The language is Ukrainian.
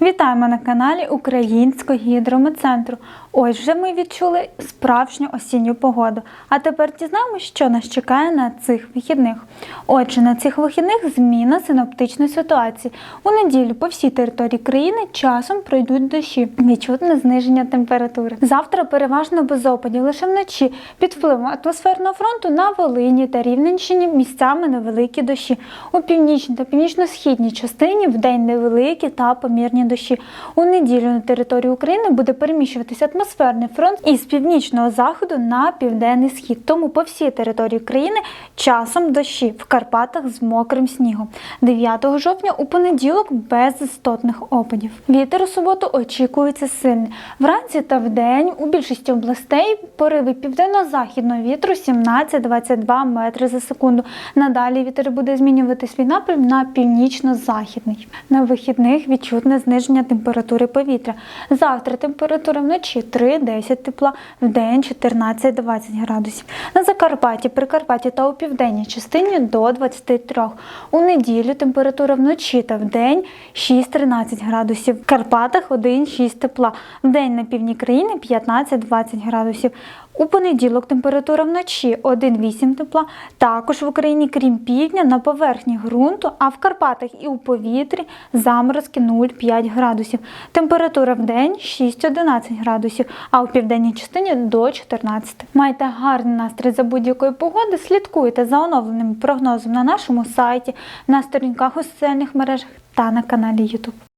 Вітаємо на каналі Українського гідрометцентру. Ось вже ми відчули справжню осінню погоду. А тепер дізнаємося, що нас чекає на цих вихідних. Отже, на цих вихідних зміна синоптичної ситуації. У неділю по всій території країни часом пройдуть дощі. Відчутне зниження температури. Завтра переважно без опадів, лише вночі під впливом атмосферного фронту на Волині та Рівненщині місцями невеликі дощі. У північній та північно-східній частині вдень невеликі та помірні дощі. У неділю на території України буде переміщуватися атмосферний фронт із північного заходу на південний схід. Тому по всій території країни часом дощі в Карпатах з мокрим снігом. 9 жовтня у понеділок без істотних опадів. Вітер у суботу очікується сильний. Вранці та вдень у більшості областей пориви південно-західного вітру 17-22 метри за секунду. Надалі вітер буде змінювати свій напрям на північно-західний. На вихідних відчутне зниження температури повітря. Завтра температура вночі 3-10 тепла, вдень 14-20 градусів. На Закарпатті, Прикарпатті та у південній частині до 23. У неділю температура вночі та вдень 6-13 градусів. В Карпатах 1-6 тепла. Вдень на півдні країни 15-20 градусів. У понеділок температура вночі 1,8 тепла. Також в Україні, крім півдня, на поверхні ґрунту, а в Карпатах і у повітрі заморозки 0,5 градусів. Температура в день 6-11 градусів, а у південній частині до 14. Майте гарний настрій за будь-якої погоди. Слідкуйте за оновленим прогнозом на нашому сайті, на сторінках у соціальних мережах та на каналі YouTube.